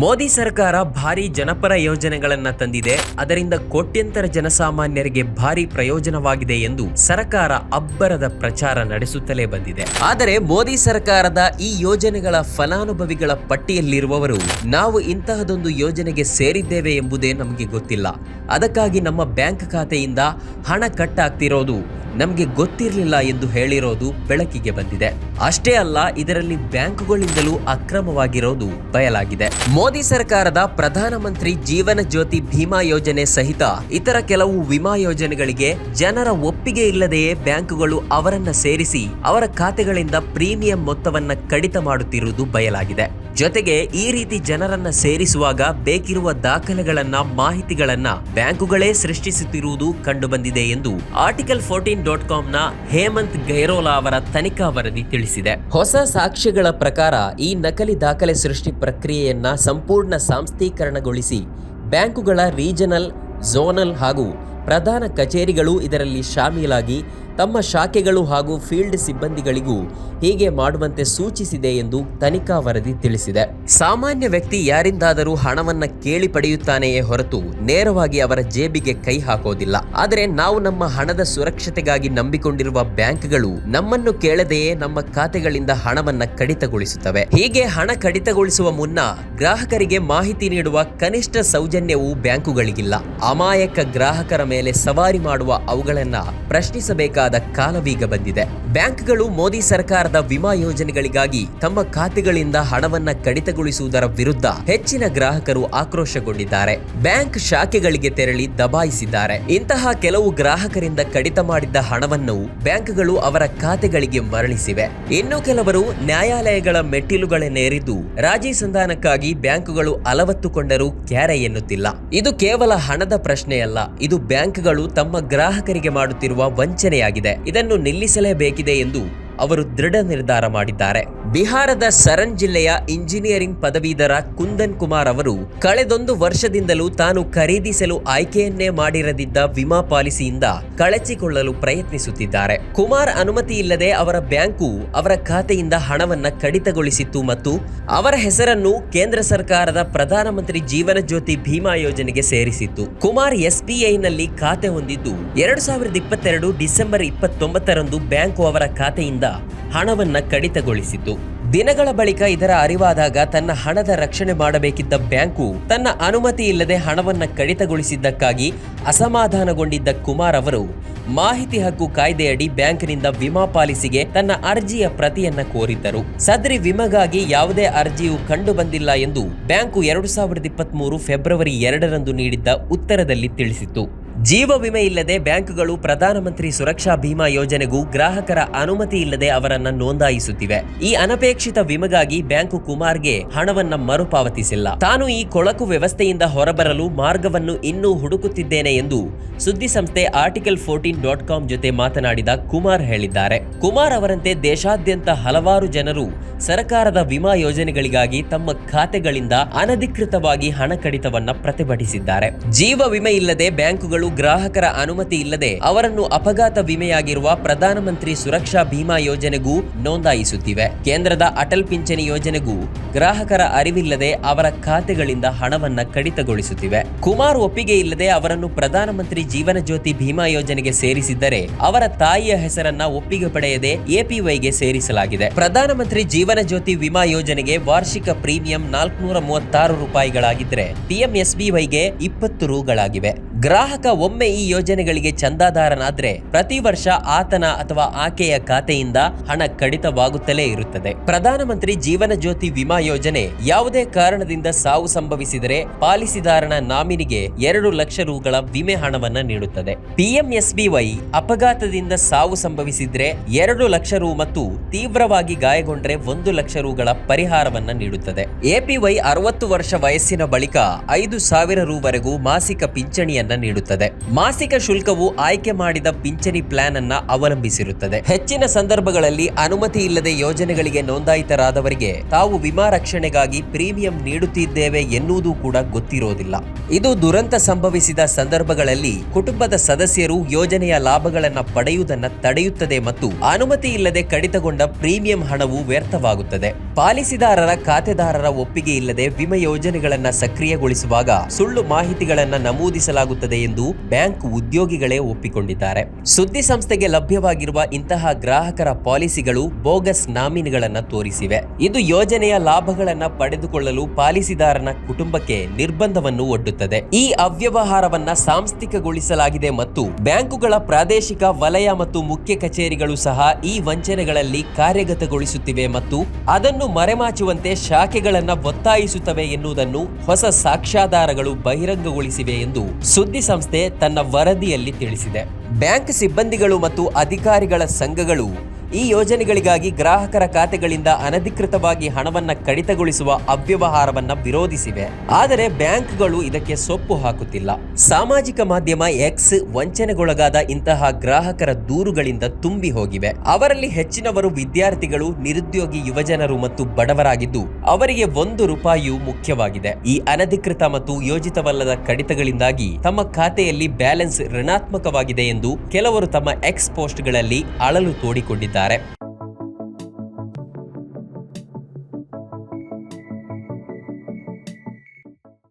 ಮೋದಿ ಸರ್ಕಾರ ಭಾರಿ ಜನಪರ ಯೋಜನೆಗಳನ್ನು ತಂದಿದೆ. ಅದರಿಂದ ಕೋಟ್ಯಂತರ ಜನಸಾಮಾನ್ಯರಿಗೆ ಭಾರಿ ಪ್ರಯೋಜನವಾಗಿದೆ ಎಂದು ಸರ್ಕಾರ ಅಬ್ಬರದ ಪ್ರಚಾರ ನಡೆಸುತ್ತಲೇ ಬಂದಿದೆ. ಆದರೆ ಮೋದಿ ಸರ್ಕಾರದ ಈ ಯೋಜನೆಗಳ ಫಲಾನುಭವಿಗಳ ಪಟ್ಟಿಯಲ್ಲಿರುವವರು ನಾವು ಇಂತಹದೊಂದು ಯೋಜನೆಗೆ ಸೇರಿದ್ದೇವೆ ಎಂಬುದೇ ನಮಗೆ ಗೊತ್ತಿಲ್ಲ. ಅದಕ್ಕಾಗಿ ನಮ್ಮ ಬ್ಯಾಂಕ್ ಖಾತೆಯಿಂದ ಹಣ ಕಟ್ ಆಗ್ತಿರೋದು ನಮಗೆ ಗೊತ್ತಿರಲಿಲ್ಲ ಎಂದು ಹೇಳಿರೋದು ಬೆಳಕಿಗೆ ಬಂದಿದೆ. ಅಷ್ಟೇ ಅಲ್ಲ, ಇದರಲ್ಲಿ ಬ್ಯಾಂಕುಗಳಿಂದಲೂ ಅಕ್ರಮವಾಗಿರೋದು ಬಯಲಾಗಿದೆ. ಮೋದಿ ಸರ್ಕಾರದ ಪ್ರಧಾನಮಂತ್ರಿ ಜೀವನ ಜ್ಯೋತಿ ಭೀಮಾ ಯೋಜನೆ ಸಹಿತ ಇತರ ಕೆಲವು ವಿಮಾ ಯೋಜನೆಗಳಿಗೆ ಜನರ ಒಪ್ಪಿಗೆ ಇಲ್ಲದೆಯೇ ಬ್ಯಾಂಕುಗಳು ಅವರನ್ನ ಸೇರಿಸಿ ಅವರ ಖಾತೆಗಳಿಂದ ಪ್ರೀಮಿಯಂ ಮೊತ್ತವನ್ನ ಕಡಿತ ಮಾಡುತ್ತಿರುವುದು ಬಯಲಾಗಿದೆ. ಜೊತೆಗೆ ಈ ರೀತಿ ಜನರನ್ನ ಸೇರಿಸುವಾಗ ಬೇಕಿರುವ ದಾಖಲೆಗಳನ್ನ, ಮಾಹಿತಿಗಳನ್ನ ಬ್ಯಾಂಕುಗಳೇ ಸೃಷ್ಟಿಸುತ್ತಿರುವುದು ಕಂಡುಬಂದಿದೆ ಎಂದು ಆರ್ಟಿಕಲ್ ಫೋರ್ಟೀನ್ ಡಾಟ್ ಕಾಮ್ನ ಹೇಮಂತ್ ಗೈರೋಲಾ ಅವರ ತನಿಖಾ ವರದಿ ತಿಳಿಸಿದೆ. ಹೊಸ ಸಾಕ್ಷ್ಯಗಳ ಪ್ರಕಾರ ಈ ನಕಲಿ ದಾಖಲೆ ಸೃಷ್ಟಿ ಪ್ರಕ್ರಿಯೆಯನ್ನ ಸಂಪೂರ್ಣ ಸಾಂಸ್ಥೀಕರಣಗೊಳಿಸಿ ಬ್ಯಾಂಕುಗಳ ರೀಜನಲ್, ಝೋನಲ್ ಹಾಗೂ ಪ್ರಧಾನ ಕಚೇರಿಗಳು ಇದರಲ್ಲಿ ಶಾಮೀಲಾಗಿ ತಮ್ಮ ಶಾಖೆಗಳು ಹಾಗೂ ಫೀಲ್ಡ್ ಸಿಬ್ಬಂದಿಗಳಿಗೂ ಹೀಗೆ ಮಾಡುವಂತೆ ಸೂಚಿಸಿದೆ ಎಂದು ತನಿಖಾ ವರದಿ ತಿಳಿಸಿದೆ. ಸಾಮಾನ್ಯ ವ್ಯಕ್ತಿ ಯಾರಿಂದಾದರೂ ಹಣವನ್ನ ಕೇಳಿ ಪಡೆಯುತ್ತಾನೆಯೇ ಹೊರತು ನೇರವಾಗಿ ಅವರ ಜೇಬಿಗೆ ಕೈ ಹಾಕೋದಿಲ್ಲ. ಆದರೆ ನಾವು ನಮ್ಮ ಹಣದ ಸುರಕ್ಷತೆಗಾಗಿ ನಂಬಿಕೊಂಡಿರುವ ಬ್ಯಾಂಕ್ಗಳು ನಮ್ಮನ್ನು ಕೇಳದೆಯೇ ನಮ್ಮ ಖಾತೆಗಳಿಂದ ಹಣವನ್ನ ಕಡಿತಗೊಳಿಸುತ್ತವೆ. ಹೀಗೆ ಹಣ ಕಡಿತಗೊಳಿಸುವ ಮುನ್ನ ಗ್ರಾಹಕರಿಗೆ ಮಾಹಿತಿ ನೀಡುವ ಕನಿಷ್ಠ ಸೌಜನ್ಯವು ಬ್ಯಾಂಕುಗಳಿಗಿಲ್ಲ. ಅಮಾಯಕ ಗ್ರಾಹಕರ ಮೇಲೆ ಸವಾರಿ ಮಾಡುವ ಅವುಗಳನ್ನ ಪ್ರಶ್ನಿಸಬೇಕಾದ ಕಾಲವೀಗ ಬಂದಿದೆ. ಬ್ಯಾಂಕ್ಗಳು ಮೋದಿ ಸರ್ಕಾರದ ವಿಮಾ ಯೋಜನೆಗಳಿಗಾಗಿ ತಮ್ಮ ಖಾತೆಗಳಿಂದ ಹಣವನ್ನ ಕಡಿತಗೊಳಿಸುವುದರ ವಿರುದ್ಧ ಹೆಚ್ಚಿನ ಗ್ರಾಹಕರು ಆಕ್ರೋಶಗೊಂಡಿದ್ದಾರೆ. ಬ್ಯಾಂಕ್ ಶಾಖೆಗಳಿಗೆ ತೆರಳಿ ದಬಾಯಿಸಿದ್ದಾರೆ. ಇಂತಹ ಕೆಲವು ಗ್ರಾಹಕರಿಂದ ಕಡಿತ ಮಾಡಿದ್ದ ಹಣವನ್ನು ಬ್ಯಾಂಕ್ಗಳು ಅವರ ಖಾತೆಗಳಿಗೆ ಮರಳಿಸಿವೆ. ಇನ್ನು ಕೆಲವರು ನ್ಯಾಯಾಲಯಗಳ ಮೆಟ್ಟಿಲುಗಳನ್ನೇರಿದ್ದು ರಾಜಿ ಸಂಧಾನಕ್ಕಾಗಿ ಬ್ಯಾಂಕುಗಳು ಅಲವತ್ತುಕೊಂಡರೂ ಕ್ಯಾರೆ ಎನ್ನುತ್ತಿಲ್ಲ. ಇದು ಕೇವಲ ಹಣದ ಪ್ರಶ್ನೆಯಲ್ಲ, ಇದು ಬ್ಯಾಂಕ್ಗಳು ತಮ್ಮ ಗ್ರಾಹಕರಿಗೆ ಮಾಡುತ್ತಿರುವ ವಂಚನೆಯಾಗಿದೆ. ಇದನ್ನು ನಿಲ್ಲಿಸಲೇಬೇಕಿದೆ ಎಂದು ಅವರು ದೃಢ ನಿರ್ಧಾರ ಮಾಡಿದ್ದಾರೆ. ಬಿಹಾರದ ಸರನ್ ಜಿಲ್ಲೆಯ ಇಂಜಿನಿಯರಿಂಗ್ ಪದವೀಧರ ಕುಂದನ್ ಕುಮಾರ್ ಅವರು ಕಳೆದೊಂದು ವರ್ಷದಿಂದಲೂ ತಾನು ಖರೀದಿಸಲು ಆಯ್ಕೆಯನ್ನೇ ಮಾಡಿರದಿದ್ದ ವಿಮಾ ಪಾಲಿಸಿಯಿಂದ ಕಳಚಿಕೊಳ್ಳಲು ಪ್ರಯತ್ನಿಸುತ್ತಿದ್ದಾರೆ. ಕುಮಾರ್ ಅನುಮತಿ ಇಲ್ಲದೆ ಅವರ ಬ್ಯಾಂಕು ಅವರ ಖಾತೆಯಿಂದ ಹಣವನ್ನ ಕಡಿತಗೊಳಿಸಿತ್ತು ಮತ್ತು ಅವರ ಹೆಸರನ್ನು ಕೇಂದ್ರ ಸರ್ಕಾರದ ಪ್ರಧಾನಮಂತ್ರಿ ಜೀವನ ಜ್ಯೋತಿ ಭೀಮಾ ಯೋಜನೆಗೆ ಸೇರಿಸಿತ್ತು. ಕುಮಾರ್ ಎಸ್ಬಿಐನಲ್ಲಿ ಖಾತೆ ಹೊಂದಿದ್ದು, ಎರಡು ಸಾವಿರದ ಇಪ್ಪತ್ತೆರಡು ಡಿಸೆಂಬರ್ ಇಪ್ಪತ್ತೊಂಬತ್ತರಂದು ಬ್ಯಾಂಕು ಅವರ ಖಾತೆಯಿಂದ ಹಣವನ್ನ ಕಡಿತಗೊಳಿಸಿತು. ದಿನಗಳ ಬಳಿಕ ಇದರ ಅರಿವಾದಾಗ ತನ್ನ ಹಣದ ರಕ್ಷಣೆ ಮಾಡಬೇಕಿದ್ದ ಬ್ಯಾಂಕು ತನ್ನ ಅನುಮತಿ ಇಲ್ಲದೆ ಹಣವನ್ನ ಕಡಿತಗೊಳಿಸಿದ್ದಕ್ಕಾಗಿ ಅಸಮಾಧಾನಗೊಂಡಿದ್ದ ಕುಮಾರ್ ಅವರು ಮಾಹಿತಿ ಹಕ್ಕು ಕಾಯ್ದೆಯಡಿ ಬ್ಯಾಂಕಿನಿಂದ ವಿಮಾ ಪಾಲಿಸಿಗೆ ತನ್ನ ಅರ್ಜಿಯ ಪ್ರತಿಯನ್ನ ಕೋರಿದ್ದರು. ಸದರಿ ವಿಮೆಗಾಗಿ ಯಾವುದೇ ಅರ್ಜಿಯು ಕಂಡು ಬಂದಿಲ್ಲ ಎಂದು ಬ್ಯಾಂಕು ಎರಡು ಸಾವಿರದ ಇಪ್ಪತ್ಮೂರು ಫೆಬ್ರವರಿ ಎರಡರಂದು ನೀಡಿದ್ದ ಉತ್ತರದಲ್ಲಿ ತಿಳಿಸಿತು ಜೀವ ವಿಮೆ ಇಲ್ಲದೆ ಬ್ಯಾಂಕುಗಳು ಪ್ರಧಾನಮಂತ್ರಿ ಸುರಕ್ಷಾ ಭೀಮಾ ಯೋಜನೆಗೂ ಗ್ರಾಹಕರ ಅನುಮತಿ ಇಲ್ಲದೆ ಅವರನ್ನ ನೋಂದಾಯಿಸುತ್ತಿವೆ. ಈ ಅನಪೇಕ್ಷಿತ ವಿಮೆಗಾಗಿ ಬ್ಯಾಂಕು ಕುಮಾರ್ಗೆ ಹಣವನ್ನ ಮರುಪಾವತಿಸಿಲ್ಲ. ತಾನು ಈ ಕೊಳಕು ವ್ಯವಸ್ಥೆಯಿಂದ ಹೊರಬರಲು ಮಾರ್ಗವನ್ನು ಇನ್ನೂ ಹುಡುಕುತ್ತಿದ್ದೇನೆ ಎಂದು ಸುದ್ದಿಸಂಸ್ಥೆ ಆರ್ಟಿಕಲ್ ಫೋರ್ಟೀನ್ ಡಾಟ್ ಕಾಮ್ ಜೊತೆ ಮಾತನಾಡಿದ ಕುಮಾರ್ ಹೇಳಿದ್ದಾರೆ. ಕುಮಾರ್ ಅವರಂತೆ ದೇಶಾದ್ಯಂತ ಹಲವಾರು ಜನರು ಸರ್ಕಾರದ ವಿಮಾ ಯೋಜನೆಗಳಿಗಾಗಿ ತಮ್ಮ ಖಾತೆಗಳಿಂದ ಅನಧಿಕೃತವಾಗಿ ಹಣ ಕಡಿತವನ್ನ ಪ್ರತಿಭಟಿಸಿದ್ದಾರೆ. ಜೀವ ವಿಮೆ ಇಲ್ಲದೆ ಬ್ಯಾಂಕುಗಳು ಗ್ರಾಹಕರ ಅನುಮತಿ ಇಲ್ಲದೆ ಅವರನ್ನು ಅಪಘಾತ ವಿಮೆಯಾಗಿರುವ ಪ್ರಧಾನಮಂತ್ರಿ ಸುರಕ್ಷಾ ಭೀಮಾ ಯೋಜನೆಗೂ ನೋಂದಾಯಿಸುತ್ತಿವೆ. ಕೇಂದ್ರದ ಅಟಲ್ ಪಿಂಚಣಿ ಯೋಜನೆಗೂ ಗ್ರಾಹಕರ ಅರಿವಿಲ್ಲದೆ ಅವರ ಖಾತೆಗಳಿಂದ ಹಣವನ್ನು ಕಡಿತಗೊಳಿಸುತ್ತಿವೆ. ಕುಮಾರ್ ಒಪ್ಪಿಗೆ ಇಲ್ಲದೆ ಅವರನ್ನು ಪ್ರಧಾನಮಂತ್ರಿ ಜೀವನ ಜ್ಯೋತಿ ಭೀಮಾ ಯೋಜನೆಗೆ ಸೇರಿಸಿದ್ದರೆ ಅವರ ತಾಯಿಯ ಹೆಸರನ್ನ ಒಪ್ಪಿಗೆ ಪಡೆಯದೆ ಎಪಿವೈಗೆ ಸೇರಿಸಲಾಗಿದೆ. ಪ್ರಧಾನಮಂತ್ರಿ ಜೀವನ ಜ್ಯೋತಿ ವಿಮಾ ಯೋಜನೆಗೆ ವಾರ್ಷಿಕ ಪ್ರೀಮಿಯಂ ನಾಲ್ಕುನೂರ ಮೂವತ್ತಾರು ರೂಪಾಯಿಗಳಾಗಿದ್ದರೆ ಪಿಎಂಎಸ್ಬಿವೈಗೆ ಇಪ್ಪತ್ತು ರೂಗಳಾಗಿವೆ. ಗ್ರಾಹಕ ಒಮ್ಮೆ ಈ ಯೋಜನೆಗಳಿಗೆ ಚಂದಾದಾರನಾದ್ರೆ ಪ್ರತಿ ವರ್ಷ ಆತನ ಅಥವಾ ಆಕೆಯ ಖಾತೆಯಿಂದ ಹಣ ಕಡಿತವಾಗುತ್ತಲೇ ಇರುತ್ತದೆ. ಪ್ರಧಾನಮಂತ್ರಿ ಜೀವನ ಜ್ಯೋತಿ ವಿಮಾ ಯೋಜನೆ ಯಾವುದೇ ಕಾರಣದಿಂದ ಸಾವು ಸಂಭವಿಸಿದರೆ ಪಾಲಿಸಿದಾರನ ನಾಮಿನಿಗೆ ಎರಡು ಲಕ್ಷ ರೂಗಳ ವಿಮೆ ಹಣವನ್ನ ನೀಡುತ್ತದೆ. ಪಿಎಂಎಸ್ಬಿವೈ ಅಪಘಾತದಿಂದ ಸಾವು ಸಂಭವಿಸಿದ್ರೆ ಎರಡು ಲಕ್ಷ ರು ಮತ್ತು ತೀವ್ರವಾಗಿ ಗಾಯಗೊಂಡ್ರೆ ಒಂದು ಲಕ್ಷ ರೂಗಳ ಪರಿಹಾರವನ್ನ ನೀಡುತ್ತದೆ. ಎಪಿವೈ ಅರವತ್ತು ವರ್ಷ ವಯಸ್ಸಿನ ಬಳಿಕ ಐದು ಸಾವಿರ ರೂವರೆಗೂ ಮಾಸಿಕ ಪಿಂಚಣಿಯನ್ನ ಅನ್ನ ನೀಡುತ್ತದೆ. ಮಾಸಿಕ ಶುಲ್ಕವು ಆಯ್ಕೆ ಮಾಡಿದ ಪಿಂಚಣಿ ಪ್ಲಾನ್ ಅನ್ನ ಅವಲಂಬಿಸಿರುತ್ತದೆ. ಹೆಚ್ಚಿನ ಸಂದರ್ಭಗಳಲ್ಲಿ ಅನುಮತಿ ಇಲ್ಲದೆ ಯೋಜನೆಗಳಿಗೆ ನೋಂದಾಯಿತರಾದವರಿಗೆ ತಾವು ವಿಮಾ ರಕ್ಷಣೆಗಾಗಿ ಪ್ರೀಮಿಯಂ ನೀಡುತ್ತಿದ್ದೇವೆ ಎನ್ನುವುದು ಕೂಡ ಗೊತ್ತಿರೋದಿಲ್ಲ. ಇದು ದುರಂತ ಸಂಭವಿಸಿದ ಸಂದರ್ಭಗಳಲ್ಲಿ ಕುಟುಂಬದ ಸದಸ್ಯರು ಯೋಜನೆಯ ಲಾಭಗಳನ್ನ ಪಡೆಯುವುದನ್ನ ತಡೆಯುತ್ತದೆ ಮತ್ತು ಅನುಮತಿ ಇಲ್ಲದೆ ಕಡಿತಗೊಂಡ ಪ್ರೀಮಿಯಂ ಹಣವು ವ್ಯರ್ಥವಾಗುತ್ತದೆ. ಪಾಲಿಸಿದಾರರ ಖಾತೆದಾರರ ಒಪ್ಪಿಗೆ ಇಲ್ಲದೆ ವಿಮೆ ಯೋಜನೆಗಳನ್ನ ಸಕ್ರಿಯಗೊಳಿಸುವಾಗ ಸುಳ್ಳು ಮಾಹಿತಿಗಳನ್ನ ನಮೂದಿಸಲಾಗುತ್ತದೆ. ಎಂದು ಬ್ಯಾಂಕ್ ಉದ್ಯೋಗಿಗಳೇ ಒಪ್ಪಿಕೊಂಡಿದ್ದಾರೆ. ಸುದ್ದಿ ಸಂಸ್ಥೆಗೆ ಲಭ್ಯವಾಗಿರುವ ಇಂತಹ ಗ್ರಾಹಕರ ಪಾಲಿಸಿಗಳು ಬೋಗಸ್ ನಾಮಿನಿಗಳನ್ನು ತೋರಿಸಿವೆ. ಇದು ಯೋಜನೆಯ ಲಾಭಗಳನ್ನ ಪಡೆದುಕೊಳ್ಳಲು ಪಾಲಿಸಿದಾರನ ಕುಟುಂಬಕ್ಕೆ ನಿರ್ಬಂಧವನ್ನು ಒಡ್ಡುತ್ತದೆ. ಈ ಅವ್ಯವಹಾರವನ್ನ ಸಾಂಸ್ಥಿಕಗೊಳಿಸಲಾಗಿದೆ ಮತ್ತು ಬ್ಯಾಂಕುಗಳ ಪ್ರಾದೇಶಿಕ ವಲಯ ಮತ್ತು ಮುಖ್ಯ ಕಚೇರಿಗಳು ಸಹ ಈ ವಂಚನೆಗಳಲ್ಲಿ ಕಾರ್ಯಗತಗೊಳಿಸುತ್ತಿವೆ ಮತ್ತು ಅದನ್ನು ಮರೆಮಾಚುವಂತೆ ಶಾಖೆಗಳನ್ನು ಒತ್ತಾಯಿಸುತ್ತವೆ ಎನ್ನುವುದನ್ನು ಹೊಸ ಸಾಕ್ಷ್ಯಾಧಾರಗಳು ಬಹಿರಂಗಗೊಳಿಸಿವೆ ಎಂದು ಸಂಸ್ಥೆ ತನ್ನ ವರದಿಯಲ್ಲಿ ತಿಳಿಸಿದೆ. ಬ್ಯಾಂಕ್ ಸಿಬ್ಬಂದಿಗಳು ಮತ್ತು ಅಧಿಕಾರಿಗಳ ಸಂಘಗಳು ಈ ಯೋಜನೆಗಳಿಗಾಗಿ ಗ್ರಾಹಕರ ಖಾತೆಗಳಿಂದ ಅನಧಿಕೃತವಾಗಿ ಹಣವನ್ನು ಕಡಿತಗೊಳಿಸುವ ಅವ್ಯವಹಾರವನ್ನ ವಿರೋಧಿಸಿವೆ. ಆದರೆ ಬ್ಯಾಂಕ್ಗಳು ಇದಕ್ಕೆ ಸೊಪ್ಪು ಹಾಕುತ್ತಿಲ್ಲ. ಸಾಮಾಜಿಕ ಮಾಧ್ಯಮ ಎಕ್ಸ್ ವಂಚನೆಗೊಳಗಾದ ಇಂತಹ ಗ್ರಾಹಕರ ದೂರುಗಳಿಂದ ತುಂಬಿ ಹೋಗಿವೆ. ಅವರಲ್ಲಿ ಹೆಚ್ಚಿನವರು ವಿದ್ಯಾರ್ಥಿಗಳು, ನಿರುದ್ಯೋಗಿ ಯುವಜನರು ಮತ್ತು ಬಡವರಾಗಿದ್ದು, ಅವರಿಗೆ ಒಂದು ರೂಪಾಯಿಯು ಮುಖ್ಯವಾಗಿದೆ. ಈ ಅನಧಿಕೃತ ಮತ್ತು ಯೋಜಿತವಲ್ಲದ ಕಡಿತಗಳಿಂದಾಗಿ ತಮ್ಮ ಖಾತೆಯಲ್ಲಿ ಬ್ಯಾಲೆನ್ಸ್ ಋಣಾತ್ಮಕವಾಗಿದೆ ಎಂದು ಕೆಲವರು ತಮ್ಮ ಎಕ್ಸ್ ಪೋಸ್ಟ್ಗಳಲ್ಲಿ ಅಳಲು ತೋಡಿಕೊಂಡಿದ್ದಾರೆ. dare